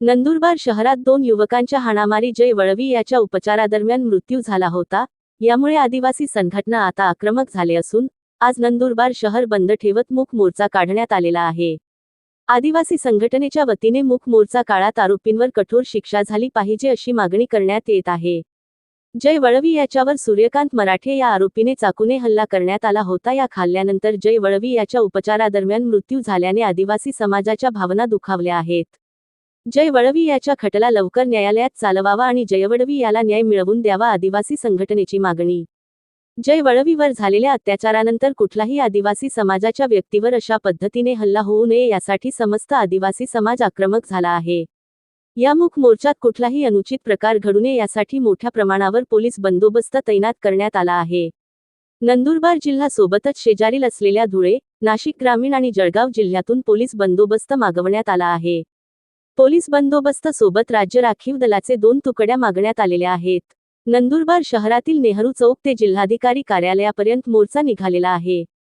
नंदुरबार शहरात दोन युवकांच्या हाणामारी जय वळवी याच्या उपचारादरम्यान मृत्यू झाला होता. यामुळे आदिवासी संघटना आता आक्रमक झाले असून आज नंदुरबार शहर बंद ठेवत मूक मोर्चा काढण्यात आलेला आहे. आदिवासी संघटनेच्या वतीने मूक मोर्चा काळात आरोपींवर कठोर शिक्षा झाली पाहिजे अशी मागणी करण्यात येत आहे. जय वळवी याच्यावर सूर्यकांत मराठे या आरोपीने चाकूने हल्ला करण्यात आला होता. या खाल्ल्यानंतर जय वळवी याच्या उपचारादरम्यान मृत्यू झाल्याने आदिवासी समाजाच्या भावना दुखावल्या आहेत. जय वळवी याच्या खटला लवकर न्यायालयात चालवावा आणि जयवडवी याला न्याय मिळवून द्यावा आदिवासी संघटनेची मागणी. जय वळवीवर झालेल्या अत्याचारानंतर कुठलाही आदिवासी समाजाच्या व्यक्तीवर अशा पद्धतीने हल्ला होऊ नये यासाठी समस्त आदिवासी समाज आक्रमक झाला आहे. या मुख मोर्चात कुठलाही अनुचित प्रकार घडू नये यासाठी मोठ्या प्रमाणावर पोलीस बंदोबस्त तैनात करण्यात आला आहे. नंदुरबार जिल्हा सोबतच शेजारील असलेल्या धुळे नाशिक ग्रामीण आणि जळगाव जिल्ह्यातून पोलीस बंदोबस्त मागवण्यात आला आहे. पोलीस बंदोबस्त सोबत राज्य राखीव दलाचे दोन तुकड्या मागण्यात आलेल्या आहेत. नंदुरबार शहरातील नेहरू चौक ते जिल्हाधिकारी कार्यालयापर्यंत मोर्चा निघालेला आहे.